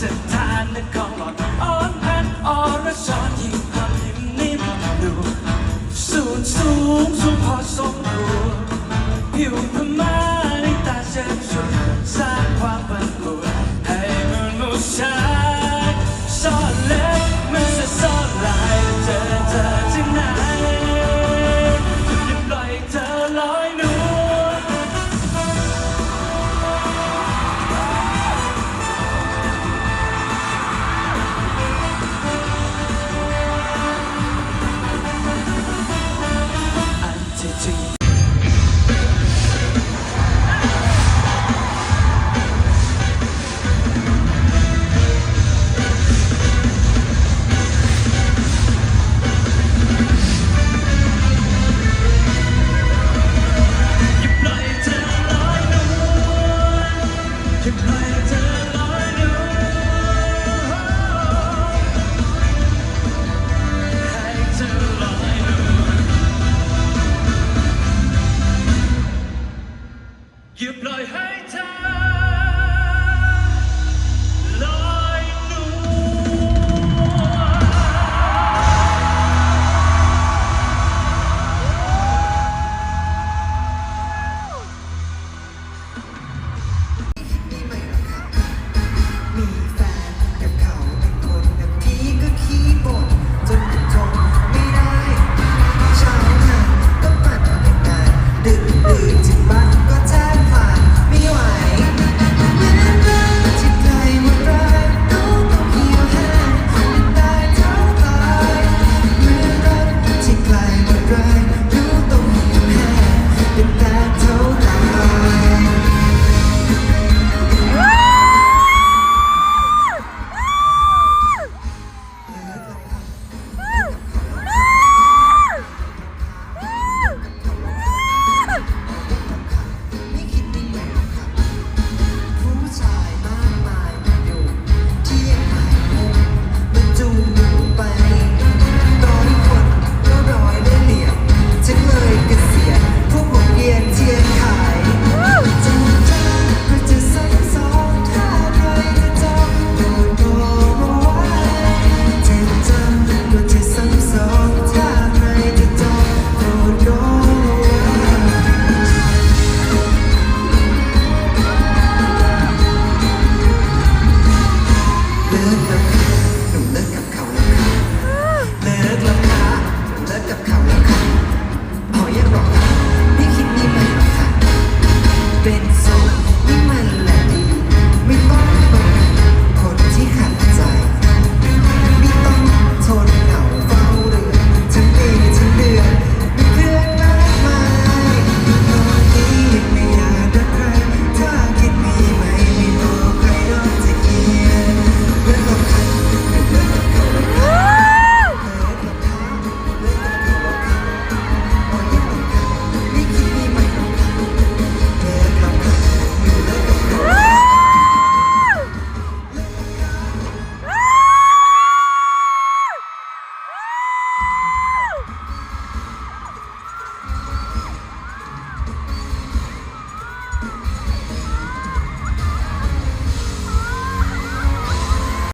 สถานนครหลอดอ่อนพันอรชรยิ่งพัำยิ้มนิ่มดูสูงสูงสูงพอสมควรผิวพม่าในตาเชิญชวนสร้างความบันเทิให้มนุษย์ Oh!